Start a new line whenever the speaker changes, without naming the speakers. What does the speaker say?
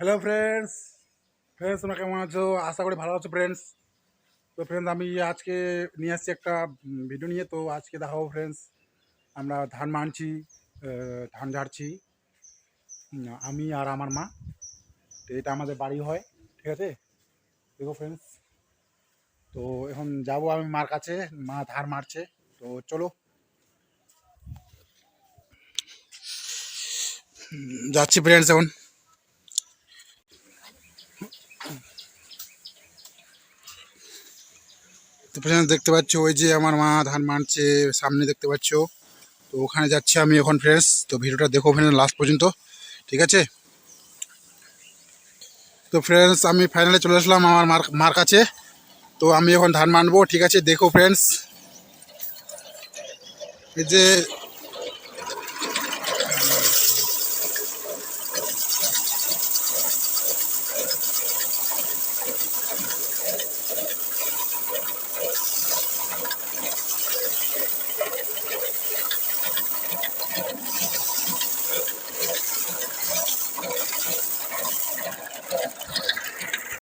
Hello friends friends তোমরা কেমন আছো? আশা করি ভালো আছো ফ্রেন্ডস তো ফ্রেন্ডস আমি আজকে নিয়ে আসছি একটা ভিডিও নিয়ে। তো, আজকে দেখাবো ফ্রেন্ডস আমরা ধান মানছি ধান ঝাড়ছি। আমি আর আমার মা। তো, এটা আমাদের বাড়ি হয়, ঠিক আছে? দেখো ফ্রেন্ডস তো, এখন যাব আমি মার কাছে। মা ধার মারছে। তো, চলো। যাচ্ছি ফ্রেন্ডস এখন। তো ফ্রেন্ডস দেখতে পাচ্ছ ওই যে আমার মা ধান মানছে, সামনে দেখতে পাচ্ছ। তো ওখানে যাচ্ছি আমি এখন ফ্রেন্ডস তো ভিডিওটা দেখো ফ্রেন্ডস লাস্ট পর্যন্ত, ঠিক আছে? তো ফ্রেন্ডস আমি ফাইনালে চলে আসলাম আমার মার মার কাছে। তো আমি এখন ধান মানবো, ঠিক আছে? দেখো ফ্রেন্ডস এই যে